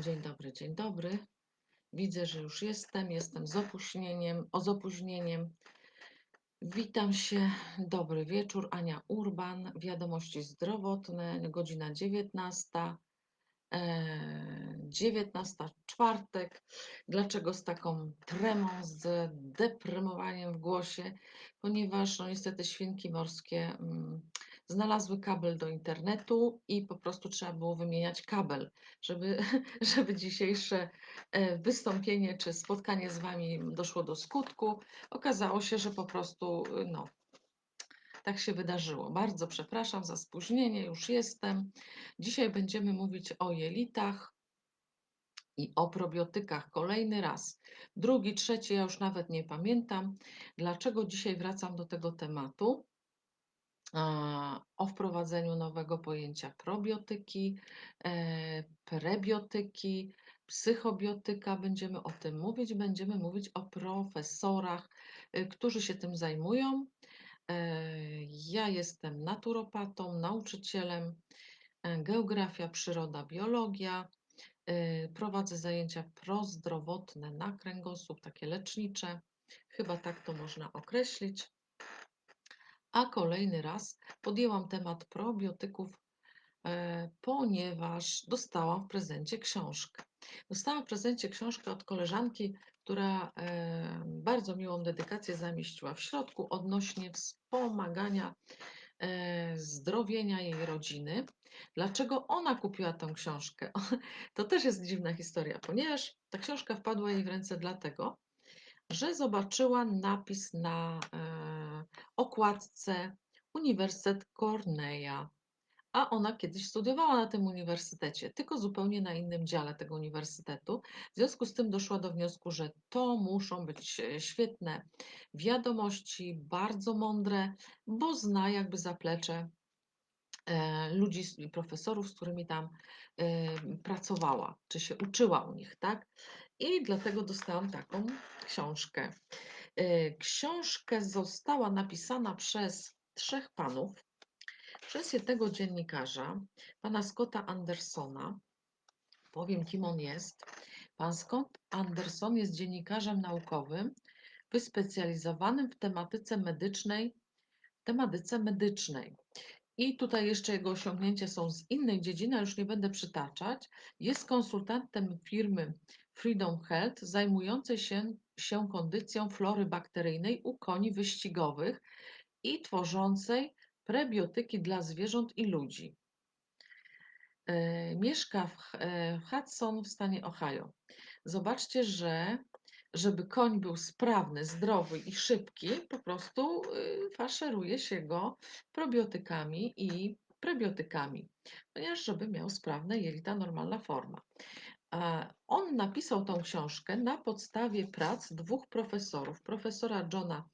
Dzień dobry, dzień dobry. Widzę, że już jestem. Jestem z opóźnieniem, o z opóźnieniem. Witam się. Dobry wieczór. Ania Urban. Wiadomości zdrowotne. Godzina 19. E, 19 czwartek. Dlaczego z taką tremą, z deprymowaniem w głosie? Ponieważ no niestety świnki morskie mm, znalazły kabel do internetu i po prostu trzeba było wymieniać kabel, żeby, żeby dzisiejsze e, wystąpienie czy spotkanie z Wami doszło do skutku. Okazało się, że po prostu no, tak się wydarzyło. Bardzo przepraszam za spóźnienie, już jestem. Dzisiaj będziemy mówić o jelitach i o probiotykach. Kolejny raz. Drugi, trzeci, ja już nawet nie pamiętam. Dlaczego dzisiaj wracam do tego tematu? O wprowadzeniu nowego pojęcia probiotyki, e, prebiotyki, psychobiotyka. Będziemy o tym mówić. Będziemy mówić o profesorach, y, którzy się tym zajmują. E, ja jestem naturopatą, nauczycielem, e, geografia, przyroda, biologia. Prowadzę zajęcia prozdrowotne na kręgosłup, takie lecznicze. Chyba tak to można określić a kolejny raz podjęłam temat probiotyków, e, ponieważ dostałam w prezencie książkę. Dostałam w prezencie książkę od koleżanki, która e, bardzo miłą dedykację zamieściła w środku odnośnie wspomagania e, zdrowienia jej rodziny. Dlaczego ona kupiła tę książkę? To też jest dziwna historia, ponieważ ta książka wpadła jej w ręce dlatego, że zobaczyła napis na okładce Uniwersytet Cornella. A ona kiedyś studiowała na tym uniwersytecie, tylko zupełnie na innym dziale tego uniwersytetu. W związku z tym doszła do wniosku, że to muszą być e, świetne wiadomości, bardzo mądre, bo zna jakby zaplecze e, ludzi, profesorów, z którymi tam e, pracowała, czy się uczyła u nich, tak? I dlatego dostałam taką książkę. E, książkę została napisana przez trzech panów, przez jednego dziennikarza, pana Scotta Andersona. Powiem, kim on jest. Pan Scott Anderson jest dziennikarzem naukowym wyspecjalizowanym w tematyce medycznej, tematyce medycznej. I tutaj jeszcze jego osiągnięcia są z innej dziedziny, już nie będę przytaczać. Jest konsultantem firmy Freedom Health zajmującej się, się kondycją flory bakteryjnej u koni wyścigowych i tworzącej prebiotyki dla zwierząt i ludzi. E, mieszka w e, Hudson w stanie Ohio. Zobaczcie, że żeby koń był sprawny, zdrowy i szybki, po prostu y, faszeruje się go probiotykami i prebiotykami, ponieważ żeby miał sprawne jelita, normalna forma. On napisał tą książkę na podstawie prac dwóch profesorów, profesora Johna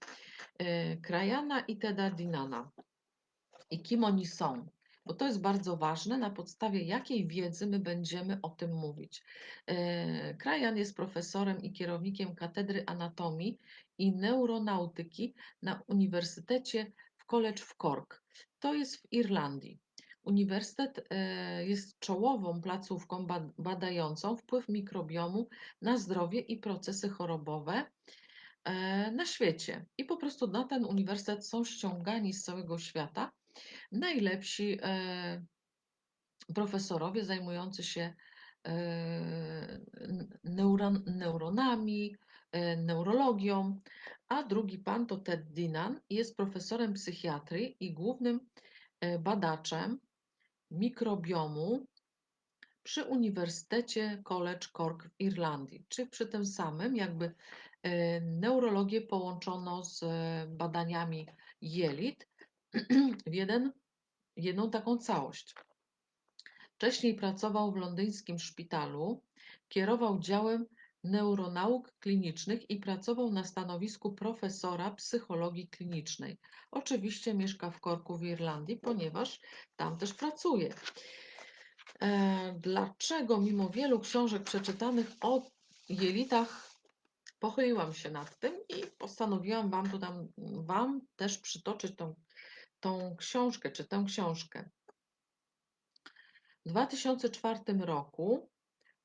y, Krajana i Teda Dinana. I kim oni są? bo to jest bardzo ważne, na podstawie jakiej wiedzy my będziemy o tym mówić. E, Krajan jest profesorem i kierownikiem Katedry Anatomii i Neuronautyki na Uniwersytecie w College w Cork. To jest w Irlandii. Uniwersytet e, jest czołową placówką badającą wpływ mikrobiomu na zdrowie i procesy chorobowe e, na świecie. I po prostu na ten uniwersytet są ściągani z całego świata najlepsi e, profesorowie zajmujący się neuron, neuronami, neurologią, a drugi pan to Ted Dinan jest profesorem psychiatrii i głównym badaczem mikrobiomu przy Uniwersytecie College Cork w Irlandii, czy przy tym samym jakby neurologię połączono z badaniami jelit w jeden jedną taką całość. Wcześniej pracował w londyńskim szpitalu, kierował działem neuronauk klinicznych i pracował na stanowisku profesora psychologii klinicznej. Oczywiście mieszka w Korku w Irlandii, ponieważ tam też pracuje. E, dlaczego mimo wielu książek przeczytanych o jelitach pochyliłam się nad tym i postanowiłam Wam, tu tam, wam też przytoczyć tą tą książkę, czy tę książkę. W 2004 roku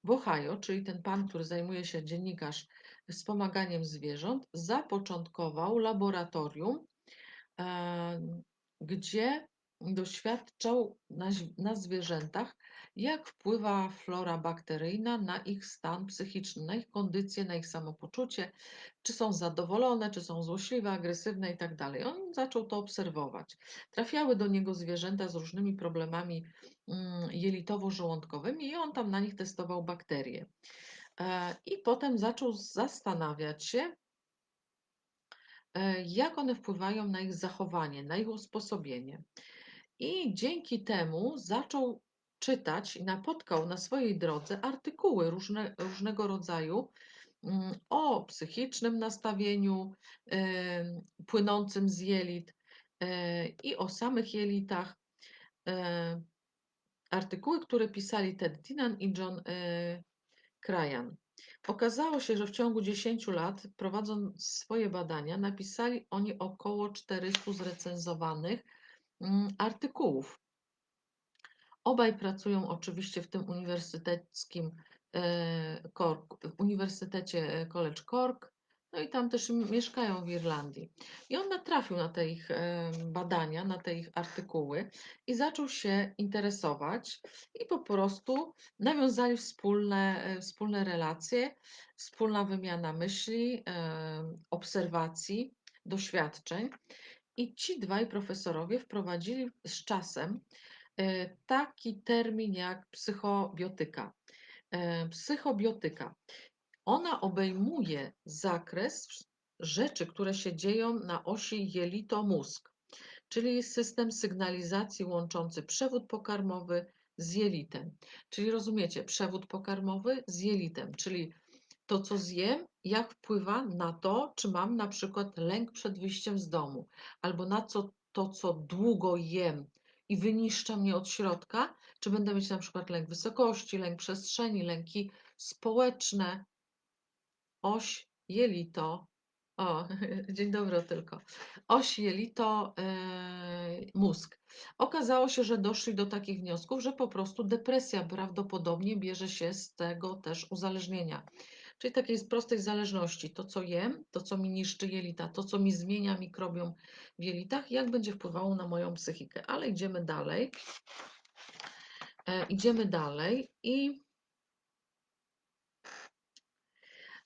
w Ohio, czyli ten pan, który zajmuje się dziennikarz wspomaganiem zwierząt, zapoczątkował laboratorium, em, gdzie doświadczał na, na zwierzętach, jak wpływa flora bakteryjna na ich stan psychiczny, na ich kondycję, na ich samopoczucie, czy są zadowolone, czy są złośliwe, agresywne i tak. On zaczął to obserwować. Trafiały do niego zwierzęta z różnymi problemami mm, jelitowo-żołądkowymi i on tam na nich testował bakterie. E, I potem zaczął zastanawiać się, e, jak one wpływają na ich zachowanie, na ich usposobienie. I dzięki temu zaczął czytać i napotkał na swojej drodze artykuły różne, różnego rodzaju mm, o psychicznym nastawieniu płynącym z jelit e, i o samych jelitach. E, Artykuły, które pisali Ted Dinan i John e, Krajan. Okazało się, że w ciągu 10 lat, prowadząc swoje badania, napisali oni około 400 zrecenzowanych mm, artykułów. Obaj pracują oczywiście w tym uniwersyteckim e, Cork, w Uniwersytecie College Cork, no i tam też mieszkają w Irlandii. I on natrafił na te ich e, badania, na te ich artykuły i zaczął się interesować i po prostu nawiązali wspólne, e, wspólne relacje, wspólna wymiana myśli, e, obserwacji, doświadczeń. I ci dwaj profesorowie wprowadzili z czasem e, taki termin jak psychobiotyka. E, Psychobiotyka. Ona obejmuje zakres rzeczy, które się dzieją na osi jelito-mózg, czyli system sygnalizacji łączący przewód pokarmowy z jelitem. Czyli rozumiecie, przewód pokarmowy z jelitem, czyli to, co zjem, jak wpływa na to, czy mam na przykład lęk przed wyjściem z domu, albo na co to, co długo jem i wyniszcza mnie od środka, czy będę mieć na przykład lęk wysokości, lęk przestrzeni, lęki społeczne, oś jelito. O, dzień dobry tylko. Oś jelito, yy, mózg. Okazało się, że doszli do takich wniosków, że po prostu depresja prawdopodobnie bierze się z tego też uzależnienia. Czyli takiej prostej zależności. To, co jem, to, co mi niszczy jelita, to, co mi zmienia mikrobiom w jelitach, jak będzie wpływało na moją psychikę. Ale idziemy dalej. E, idziemy dalej i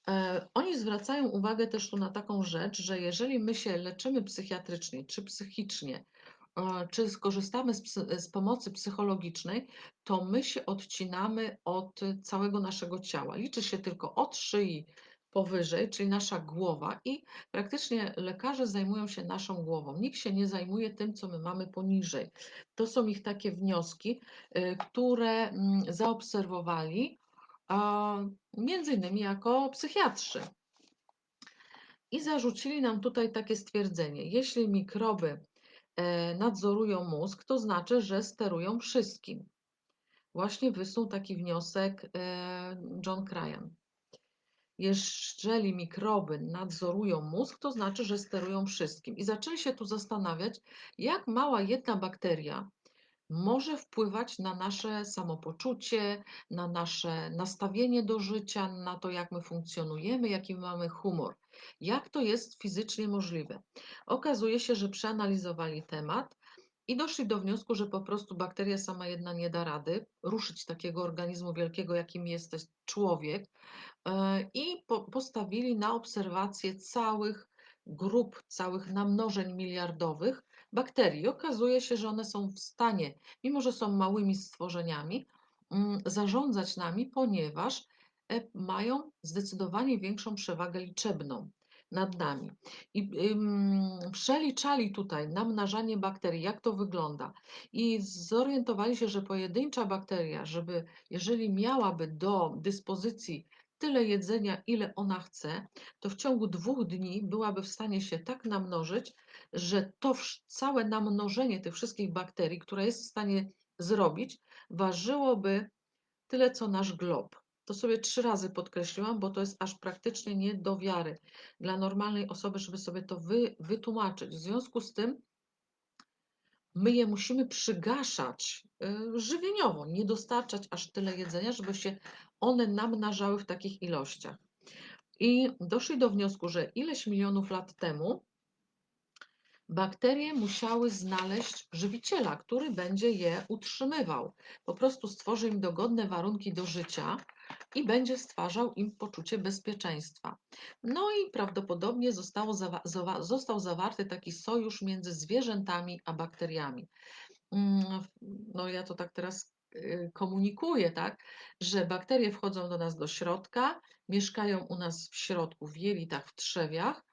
e, oni zwracają uwagę też tu na taką rzecz, że jeżeli my się leczymy psychiatrycznie czy psychicznie, czy skorzystamy z, z pomocy psychologicznej, to my się odcinamy od całego naszego ciała. Liczy się tylko od szyi powyżej, czyli nasza głowa, i praktycznie lekarze zajmują się naszą głową. Nikt się nie zajmuje tym, co my mamy poniżej. To są ich takie wnioski, y, które mm, zaobserwowali, a, między innymi jako psychiatrzy. I zarzucili nam tutaj takie stwierdzenie: jeśli mikroby e, nadzorują mózg, to znaczy, że sterują wszystkim. Właśnie wysnuł taki wniosek e, John Cryan. Jeżeli mikroby nadzorują mózg, to znaczy, że sterują wszystkim. I zaczęli się tu zastanawiać, jak mała jedna bakteria może wpływać na nasze samopoczucie, na nasze nastawienie do życia, na to, jak my funkcjonujemy, jaki mamy humor. Jak to jest fizycznie możliwe? Okazuje się, że przeanalizowali temat i doszli do wniosku, że po prostu bakteria sama jedna nie da rady ruszyć takiego organizmu wielkiego, jakim jest człowiek, e, i po, postawili na obserwację całych grup, całych namnożeń miliardowych bakterii. Okazuje się, że one są w stanie, mimo że są małymi stworzeniami, mm, zarządzać nami, ponieważ mają zdecydowanie większą przewagę liczebną nad nami. I ym, przeliczali tutaj namnażanie bakterii, jak to wygląda, i zorientowali się, że pojedyncza bakteria, żeby, jeżeli miałaby do dyspozycji tyle jedzenia, ile ona chce, to w ciągu dwóch dni byłaby w stanie się tak namnożyć, że to całe namnożenie tych wszystkich bakterii, które jest w stanie zrobić, ważyłoby tyle co nasz glob. To sobie trzy razy podkreśliłam, bo to jest aż praktycznie nie do wiary dla normalnej osoby, żeby sobie to wy, wytłumaczyć. W związku z tym my je musimy przygaszać y, żywieniowo, nie dostarczać aż tyle jedzenia, żeby się one namnażały w takich ilościach. I doszli do wniosku, że ileś milionów lat temu bakterie musiały znaleźć żywiciela, który będzie je utrzymywał. Po prostu stworzy im dogodne warunki do życia i będzie stwarzał im poczucie bezpieczeństwa. No i prawdopodobnie zostało zawa zawa został zawarty taki sojusz między zwierzętami a bakteriami. Mm, no ja to tak teraz y, komunikuję, tak, że bakterie wchodzą do nas do środka, mieszkają u nas w środku, w jelitach, w trzewiach,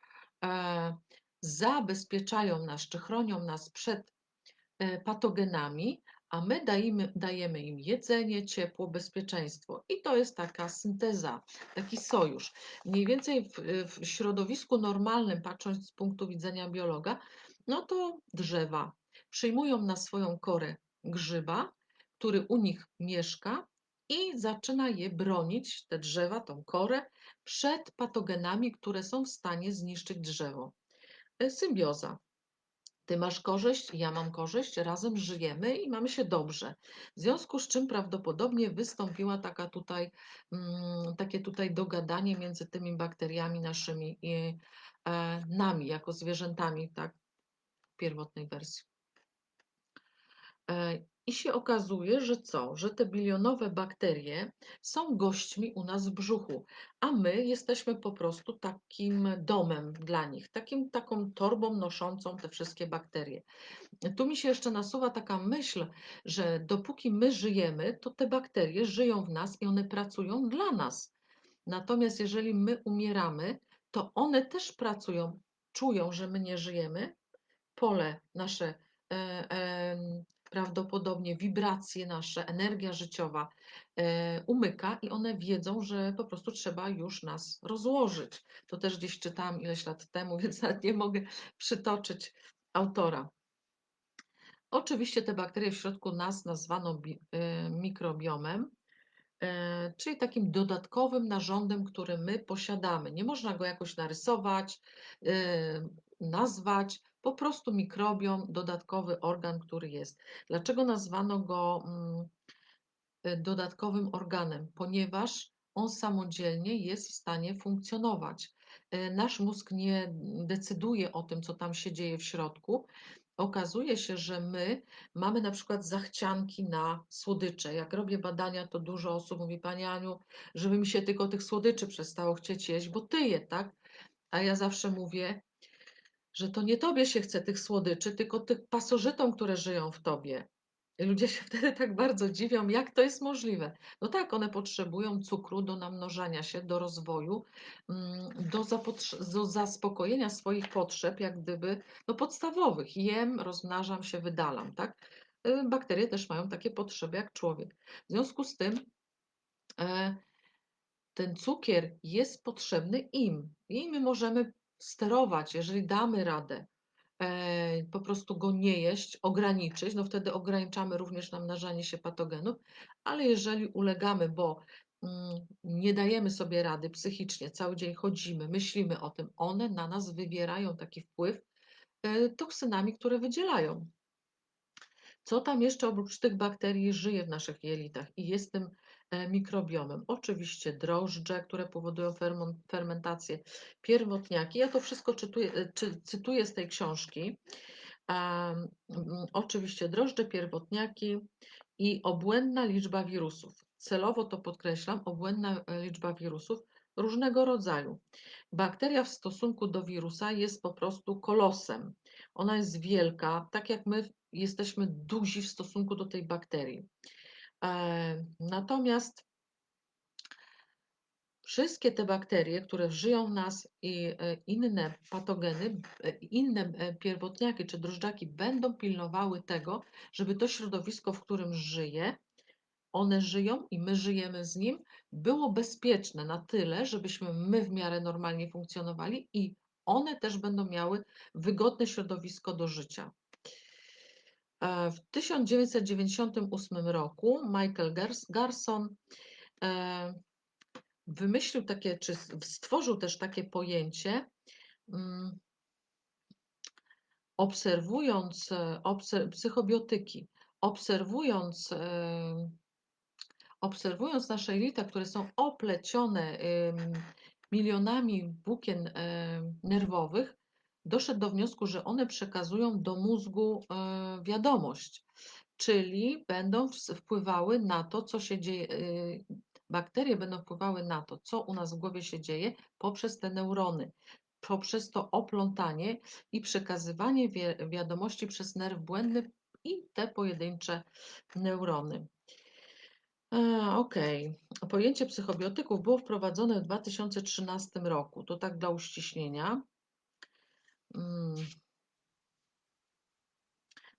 e, zabezpieczają nas czy chronią nas przed e, patogenami, a my dajemy, dajemy im jedzenie, ciepło, bezpieczeństwo. I to jest taka synteza, taki sojusz. Mniej więcej w, w środowisku normalnym, patrząc z punktu widzenia biologa, no to drzewa przyjmują na swoją korę grzyba, który u nich mieszka i zaczyna je bronić, te drzewa, tą korę, przed patogenami, które są w stanie zniszczyć drzewo. E, symbioza. Ty masz korzyść, ja mam korzyść, razem żyjemy i mamy się dobrze. W związku z czym prawdopodobnie wystąpiła taka tutaj, mm, takie tutaj dogadanie między tymi bakteriami naszymi i e, nami, jako zwierzętami, tak, w pierwotnej wersji. I się okazuje, że co? Że te bilionowe bakterie są gośćmi u nas w brzuchu, a my jesteśmy po prostu takim domem dla nich, takim, taką torbą noszącą te wszystkie bakterie. Tu mi się jeszcze nasuwa taka myśl, że dopóki my żyjemy, to te bakterie żyją w nas i one pracują dla nas. Natomiast jeżeli my umieramy, to one też pracują, czują, że my nie żyjemy, pole nasze e, e, prawdopodobnie wibracje nasze, energia życiowa e, umyka i one wiedzą, że po prostu trzeba już nas rozłożyć. To też gdzieś czytałam ileś lat temu, więc nawet nie mogę przytoczyć autora. Oczywiście te bakterie w środku nas nazwano e, mikrobiomem, e, czyli takim dodatkowym narządem, który my posiadamy. Nie można go jakoś narysować, nazwać, po prostu mikrobiom, dodatkowy organ, który jest. Dlaczego nazwano go mm, y, dodatkowym organem? Ponieważ on samodzielnie jest w stanie funkcjonować. Y, nasz mózg nie decyduje o tym, co tam się dzieje w środku. Okazuje się, że my mamy na przykład zachcianki na słodycze. Jak robię badania, to dużo osób mówi, Pani Aniu, żeby mi się tylko tych słodyczy przestało chcieć jeść, bo ty je, tak? A ja zawsze mówię, że to nie tobie się chce tych słodyczy, tylko tych pasożytom, które żyją w tobie. I ludzie się wtedy tak bardzo dziwią, jak to jest możliwe. No tak, one potrzebują cukru do namnożania się, do rozwoju, mm, do, do zaspokojenia swoich potrzeb, jak gdyby no podstawowych. Jem, rozmnażam się, wydalam, tak? Y, bakterie też mają takie potrzeby jak człowiek. W związku z tym e, ten cukier jest potrzebny im i my możemy sterować, jeżeli damy radę e, po prostu go nie jeść, ograniczyć, no wtedy ograniczamy również namnażanie się patogenów, ale jeżeli ulegamy, bo mm, nie dajemy sobie rady psychicznie, cały dzień chodzimy, myślimy o tym, one na nas wywierają taki wpływ e, toksynami, które wydzielają. Co tam jeszcze oprócz tych bakterii żyje w naszych jelitach i jest tym e, mikrobiomem? Oczywiście drożdże, które powodują fermentację, pierwotniaki. Ja to wszystko czytuję, e, czy, cytuję z tej książki. Oczywiście drożdże, pierwotniaki i obłędna liczba wirusów. Celowo to podkreślam, obłędna e, liczba wirusów różnego rodzaju. Bakteria w stosunku do wirusa jest po prostu kolosem. Ona jest wielka, tak jak my jesteśmy duzi w stosunku do tej bakterii. E, natomiast wszystkie te bakterie, które żyją w nas i e, inne patogeny, e, inne pierwotniaki czy drożdżaki będą pilnowały tego, żeby to środowisko, w którym żyje, one żyją i my żyjemy z nim, było bezpieczne na tyle, żebyśmy my w miarę normalnie funkcjonowali i one też będą miały wygodne środowisko do życia. E, w 1998 roku Michael Garson e, wymyślił takie, czy stworzył też takie pojęcie, mm, obserwując e, obser psychobiotyki, obserwując obserwując nasze jelita, które są oplecione milionami włókien nerwowych, doszedł do wniosku, że one przekazują do mózgu e, wiadomość, czyli będą wpływały na to, co się dzieje. y, Bakterie będą wpływały na to, co u nas w głowie się dzieje poprzez te neurony, poprzez to oplątanie i przekazywanie wiadomości przez nerw błędny i te pojedyncze neurony. E, Okej. Pojęcie psychobiotyków było wprowadzone w 2013 roku. To tak dla uściśnienia. Mm.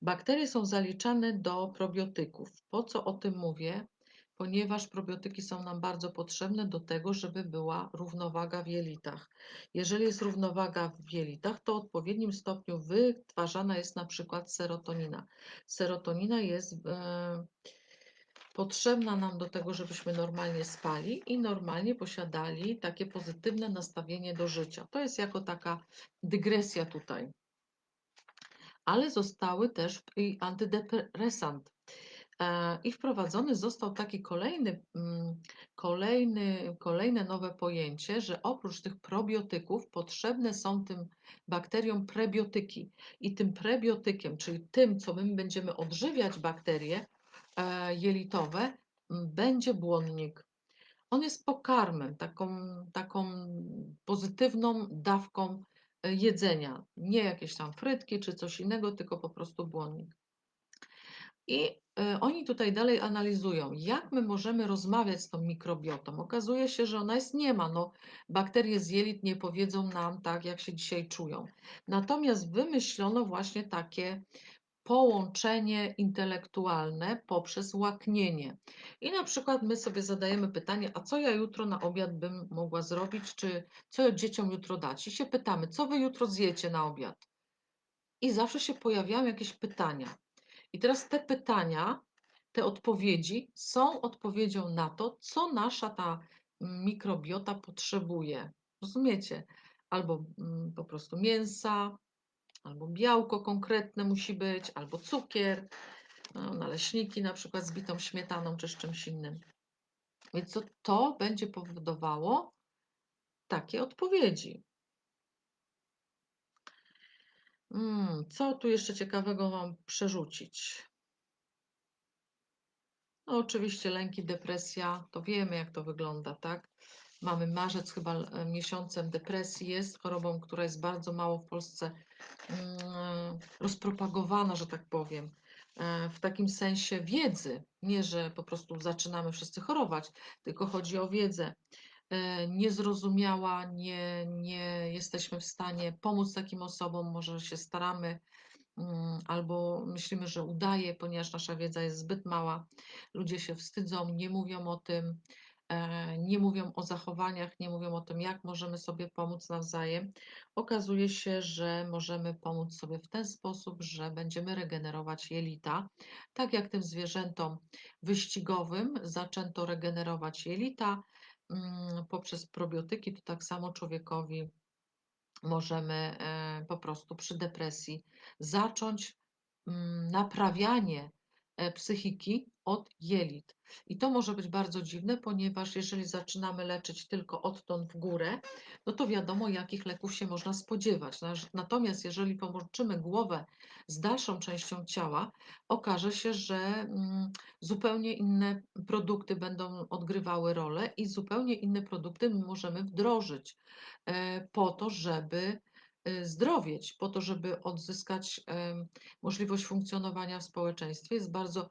Bakterie są zaliczane do probiotyków. Po co o tym mówię? Ponieważ probiotyki są nam bardzo potrzebne do tego, żeby była równowaga w jelitach. Jeżeli jest równowaga w jelitach, to w odpowiednim stopniu wytwarzana jest na przykład serotonina. Serotonina jest e, potrzebna nam do tego, żebyśmy normalnie spali i normalnie posiadali takie pozytywne nastawienie do życia. To jest jako taka dygresja tutaj. Ale zostały też i antydepresant. E, I wprowadzony został taki kolejny, mm, kolejny, kolejne nowe pojęcie, że oprócz tych probiotyków potrzebne są tym bakteriom prebiotyki. I tym prebiotykiem, czyli tym, co my będziemy odżywiać bakterie jelitowe, m, będzie błonnik. On jest pokarmem, taką, taką pozytywną dawką e, jedzenia. Nie jakieś tam frytki czy coś innego, tylko po prostu błonnik. I e, oni tutaj dalej analizują, jak my możemy rozmawiać z tą mikrobiotą. Okazuje się, że ona jest nie ma. No, bakterie z jelit nie powiedzą nam tak, jak się dzisiaj czują. Natomiast wymyślono właśnie takie połączenie intelektualne poprzez łaknienie. I na przykład my sobie zadajemy pytanie, a co ja jutro na obiad bym mogła zrobić, czy co dzieciom jutro dać? I się pytamy, co wy jutro zjecie na obiad? I zawsze się pojawiają jakieś pytania. I teraz te pytania, te odpowiedzi są odpowiedzią na to, co nasza ta mikrobiota potrzebuje. Rozumiecie? Albo mm, po prostu mięsa, albo białko konkretne musi być, albo cukier, no, naleśniki na przykład z bitą śmietaną czy z czymś innym. Więc to, to będzie powodowało takie odpowiedzi. Mm, co tu jeszcze ciekawego Wam przerzucić? No, oczywiście lęki, depresja, to wiemy jak to wygląda, tak? Mamy marzec chyba e, miesiącem depresji jest chorobą, która jest bardzo mało w Polsce mm, rozpropagowana, że tak powiem, e, w takim sensie wiedzy. Nie, że po prostu zaczynamy wszyscy chorować, tylko chodzi o wiedzę. E, Niezrozumiała, nie, nie jesteśmy w stanie pomóc takim osobom, może się staramy, mm, albo myślimy, że udaje, ponieważ nasza wiedza jest zbyt mała. Ludzie się wstydzą, nie mówią o tym, nie mówią o zachowaniach, nie mówią o tym, jak możemy sobie pomóc nawzajem. Okazuje się, że możemy pomóc sobie w ten sposób, że będziemy regenerować jelita. Tak jak tym zwierzętom wyścigowym zaczęto regenerować jelita mm, poprzez probiotyki, to tak samo człowiekowi możemy e, po prostu przy depresji zacząć mm, naprawianie e, psychiki od jelit. I to może być bardzo dziwne, ponieważ jeżeli zaczynamy leczyć tylko odtąd w górę, no to wiadomo, jakich leków się można spodziewać. Natomiast jeżeli połączymy głowę z dalszą częścią ciała, okaże się, że mm, zupełnie inne produkty będą odgrywały rolę i zupełnie inne produkty my możemy wdrożyć e, po to, żeby e, zdrowieć, po to, żeby odzyskać em, możliwość funkcjonowania w społeczeństwie. Jest bardzo,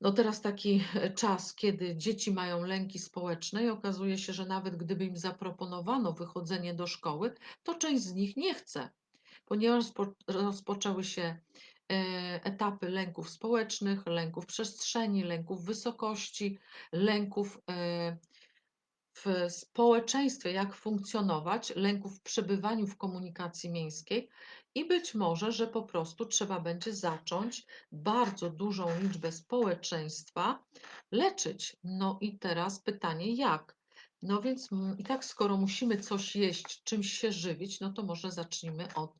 no teraz taki czas, kiedy dzieci mają lęki społeczne i okazuje się, że nawet gdyby im zaproponowano wychodzenie do szkoły, to część z nich nie chce, ponieważ rozpoczęły się e, etapy lęków społecznych, lęków przestrzeni, lęków wysokości, lęków e, w społeczeństwie, jak funkcjonować, lęków w przebywaniu w komunikacji miejskiej i być może, że po prostu trzeba będzie zacząć bardzo dużą liczbę społeczeństwa leczyć. No i teraz pytanie, jak? No więc mm, i tak, skoro musimy coś jeść, czymś się żywić, no to może zacznijmy od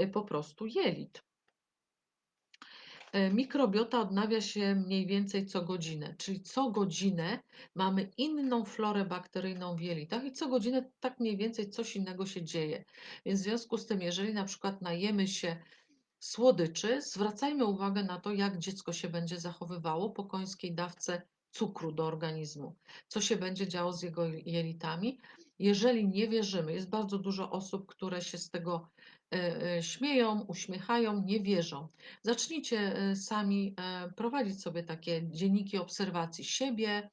y, po prostu jelit. E, Mikrobiota odnawia się mniej więcej co godzinę, czyli co godzinę mamy inną florę bakteryjną w jelitach i co godzinę tak mniej więcej coś innego się dzieje. Więc w związku z tym, jeżeli na przykład najemy się słodyczy, zwracajmy uwagę na to, jak dziecko się będzie zachowywało po końskiej dawce cukru do organizmu, co się będzie działo z jego jelitami. Jeżeli nie wierzymy, jest bardzo dużo osób, które się z tego śmieją, uśmiechają, nie wierzą. Zacznijcie e, sami prowadzić sobie takie dzienniki obserwacji siebie,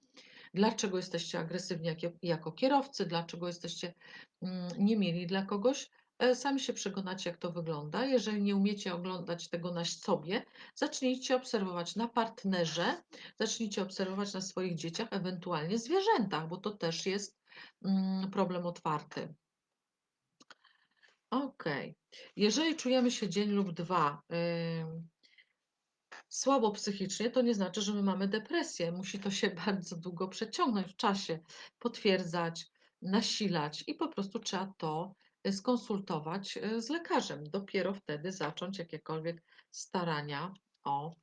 dlaczego jesteście agresywni jako kierowcy, dlaczego jesteście mm, niemili dla kogoś, E, sami się przekonacie, jak to wygląda. Jeżeli nie umiecie oglądać tego na sobie, zacznijcie obserwować na partnerze, zacznijcie obserwować na swoich dzieciach, ewentualnie zwierzętach, bo to też jest mm, problem otwarty. Ok. Jeżeli czujemy się dzień lub dwa słabo psychicznie, to nie znaczy, że my mamy depresję. Musi to się bardzo długo przeciągnąć w czasie, potwierdzać, nasilać i po prostu trzeba to skonsultować e, z lekarzem. Dopiero wtedy zacząć jakiekolwiek starania o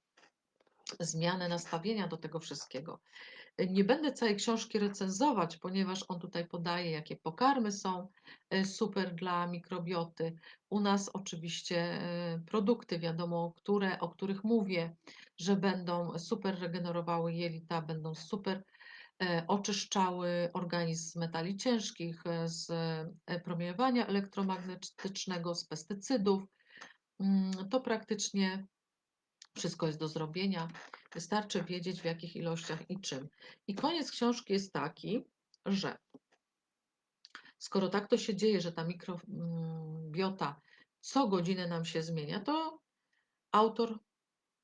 zmianę nastawienia do tego wszystkiego. Nie będę całej książki recenzować, ponieważ on tutaj podaje, jakie pokarmy są e, super dla mikrobioty. U nas oczywiście e, produkty, wiadomo, które, o których mówię, że będą super regenerowały jelita, będą super E, oczyszczały organizm z metali ciężkich, z promieniowania elektromagnetycznego, z pestycydów. Mm, to praktycznie wszystko jest do zrobienia. Wystarczy wiedzieć w jakich ilościach i czym. I koniec książki jest taki, że skoro tak to się dzieje, że ta mikrobiota co godzinę nam się zmienia, to autor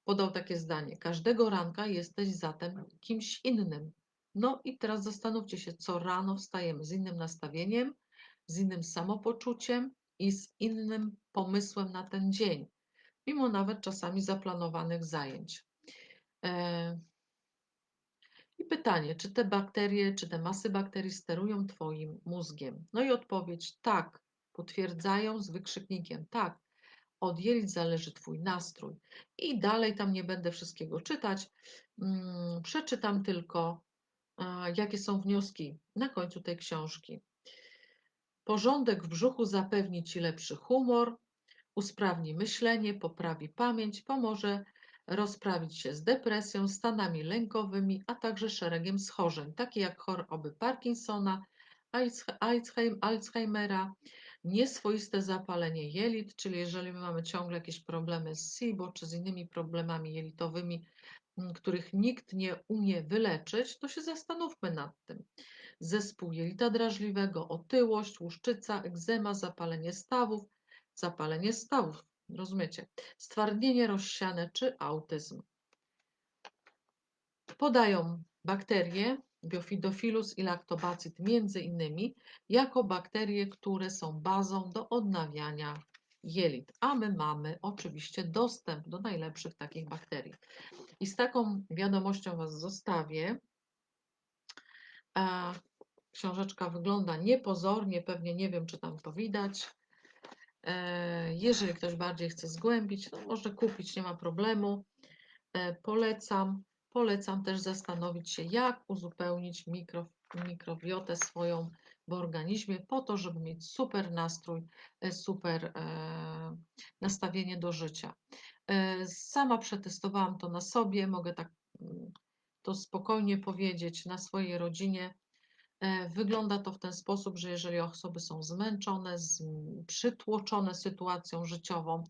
podał takie zdanie: Każdego ranka jesteś zatem kimś innym. No i teraz zastanówcie się, co rano wstajemy z innym nastawieniem, z innym samopoczuciem i z innym pomysłem na ten dzień, mimo nawet czasami zaplanowanych zajęć. E, I pytanie, czy te bakterie, czy te masy bakterii sterują Twoim mózgiem? No i odpowiedź tak, potwierdzają z wykrzyknikiem tak. Od jelit zależy Twój nastrój. I dalej tam nie będę wszystkiego czytać. Mm, przeczytam tylko jakie są wnioski na końcu tej książki. Porządek w brzuchu zapewni Ci lepszy humor, usprawni myślenie, poprawi pamięć, pomoże rozprawić się z depresją, stanami lękowymi, a także szeregiem schorzeń, takie jak choroby Parkinsona, Alzheimera, nieswoiste zapalenie jelit, czyli jeżeli my mamy ciągle jakieś problemy z SIBO czy z innymi problemami jelitowymi, których nikt nie umie wyleczyć, to się zastanówmy nad tym. Zespół jelita drażliwego, otyłość, łuszczyca, egzema, zapalenie stawów, zapalenie stawów, rozumiecie, stwardnienie rozsiane czy autyzm. Podają bakterie, biofidofilus i lactobacid między innymi, jako bakterie, które są bazą do odnawiania jelit, a my mamy oczywiście dostęp do najlepszych takich bakterii. I z taką wiadomością Was zostawię. Książeczka wygląda niepozornie, pewnie nie wiem, czy tam to widać. E, jeżeli ktoś bardziej chce zgłębić, to może kupić, nie ma problemu. E, polecam. Polecam też zastanowić się, jak uzupełnić mikro, mikrobiotę swoją w organizmie, po to, żeby mieć super nastrój, e, super nastawienie do życia. Sama przetestowałam to na sobie, mogę tak mm, to spokojnie powiedzieć, na swojej rodzinie. E, wygląda to w ten sposób, że jeżeli osoby są zmęczone, przytłoczone sytuacją życiową,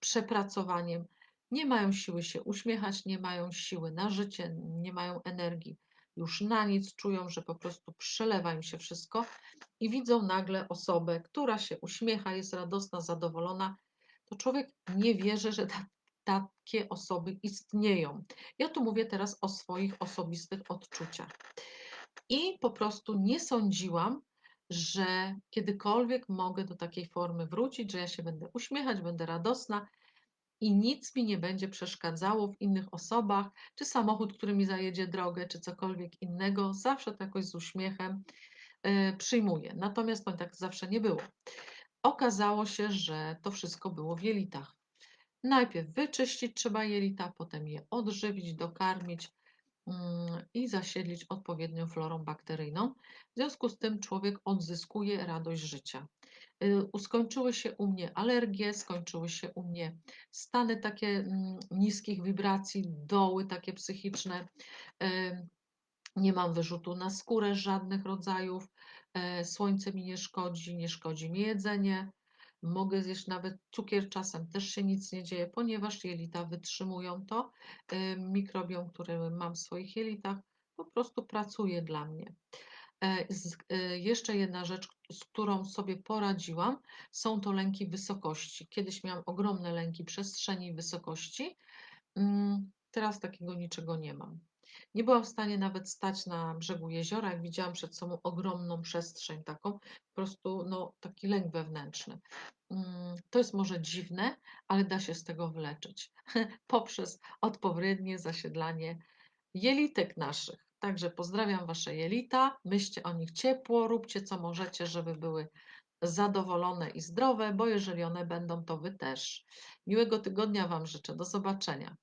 przepracowaniem, nie mają siły się uśmiechać, nie mają siły na życie, nie mają energii już na nic, czują, że po prostu przelewa im się wszystko i widzą nagle osobę, która się uśmiecha, jest radosna, zadowolona, to człowiek nie wierzy, że ta, takie osoby istnieją. Ja tu mówię teraz o swoich osobistych odczuciach. I po prostu nie sądziłam, że kiedykolwiek mogę do takiej formy wrócić, że ja się będę uśmiechać, będę radosna i nic mi nie będzie przeszkadzało w innych osobach, czy samochód, który mi zajedzie drogę, czy cokolwiek innego, zawsze to jakoś z uśmiechem y, przyjmuję. Natomiast to tak zawsze nie było. Okazało się, że to wszystko było w jelitach. Najpierw wyczyścić trzeba jelita, potem je odżywić, dokarmić i zasiedlić odpowiednią florą bakteryjną. W związku z tym człowiek odzyskuje radość życia. Y, Skończyły się u mnie alergie, skończyły się u mnie stany takie mm, niskich wibracji, doły takie psychiczne. Y, Nie mam wyrzutu na skórę żadnych rodzajów. e, Słońce mi nie szkodzi, nie szkodzi mi jedzenie. Mogę zjeść nawet cukier, czasem też się nic nie dzieje, ponieważ jelita wytrzymują to. Y, Mikrobiom, który mam w swoich jelitach, po prostu pracuje dla mnie. E, e, jeszcze jedna rzecz, z którą sobie poradziłam, są to lęki wysokości. Kiedyś miałam ogromne lęki przestrzeni i wysokości. Mm, Teraz takiego niczego nie mam. Nie byłam w stanie nawet stać na brzegu jeziora, jak widziałam przed sobą ogromną przestrzeń taką, po prostu no, taki lęk wewnętrzny. Mm, To jest może dziwne, ale da się z tego wyleczyć poprzez odpowiednie zasiedlanie jelitek naszych. Także pozdrawiam Wasze jelita, myślcie o nich ciepło, róbcie co możecie, żeby były zadowolone i zdrowe, bo jeżeli one będą, to Wy też. Miłego tygodnia Wam życzę. Do zobaczenia.